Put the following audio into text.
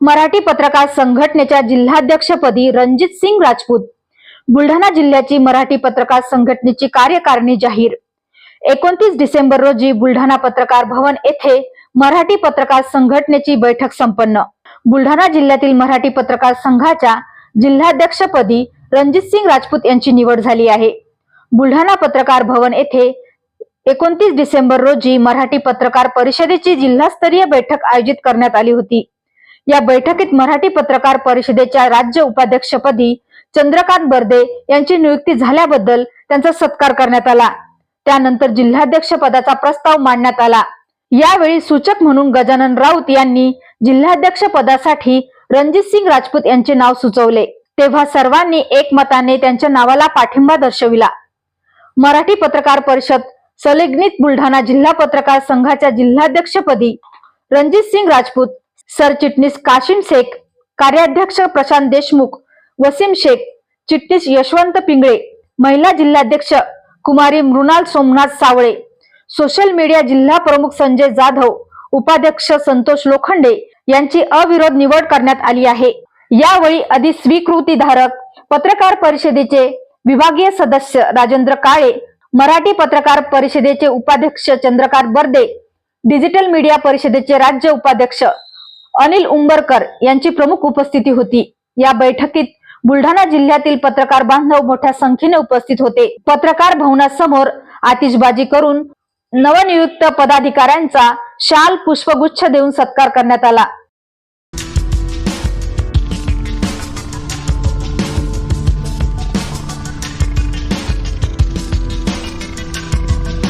मराठी पत्रकार संघटनेच्या जिल्हाध्यक्षपदी रणजित सिंग राजपूत. बुलढाणा जिल्ह्याची मराठी पत्रकार संघटनेची कार्यकारिणी जाहीर. एकोणतीस डिसेंबर रोजी बुलढाणा पत्रकार भवन येथे मराठी पत्रकार संघटनेची बैठक संपन्न. बुलढाणा जिल्ह्यातील मराठी पत्रकार संघाच्या जिल्हाध्यक्षपदी रणजित सिंग राजपूत यांची निवड झाली आहे. बुलढाणा पत्रकार भवन येथे एकोणतीस डिसेंबर रोजी मराठी पत्रकार परिषदेची जिल्हास्तरीय बैठक आयोजित करण्यात आली होती. या बैठकीत मराठी पत्रकार परिषदेच्या राज्य उपाध्यक्षपदी चंद्रकांत बर्दे यांची नियुक्ती झाल्याबद्दल त्यांचा सत्कार करण्यात आला. त्यानंतर जिल्हाध्यक्ष पदाचा प्रस्ताव मांडण्यात आला. यावेळी सूचक म्हणून गजानन राऊत यांनी जिल्हाध्यक्ष पदासाठी रणजित सिंग राजपूत यांचे नाव सुचवले. तेव्हा सर्वांनी एकमताने त्यांच्या नावाला पाठिंबा दर्शविला. मराठी पत्रकार परिषद सलेगनीत बुलढाणा जिल्हा पत्रकार संघाच्या जिल्हाध्यक्षपदी रणजित सिंग राजपूत सरचिटणीस काशिम शेख कार्याध्यक्ष प्रशांत देशमुख वसीम शेख चिटणीस यशवंत पिंगळे महिला जिल्हाध्यक्ष कुमारी मृणाल सोमनाथ सावळे सोशल मीडिया जिल्हा प्रमुख संजय जाधव उपाध्यक्ष संतोष लोखंडे यांची अविरोध निवड करण्यात आली आहे. यावेळी अधिस्वीकृतीधारक पत्रकार परिषदेचे विभागीय सदस्य राजेंद्र काळे मराठी पत्रकार परिषदेचे उपाध्यक्ष चंद्रकांत बर्दे डिजिटल मीडिया परिषदेचे राज्य उपाध्यक्ष अनिल उंबरकर यांची प्रमुख उपस्थिती होती. या बैठकीत बुलढाणा जिल्ह्यातील पत्रकार बांधव मोठ्या संख्येने उपस्थित होते. पत्रकार भवनासमोर आतिषबाजी करून नवनियुक्त पदाधिकाऱ्यांचा शाल पुष्पगुच्छ देऊन सत्कार करण्यात आला.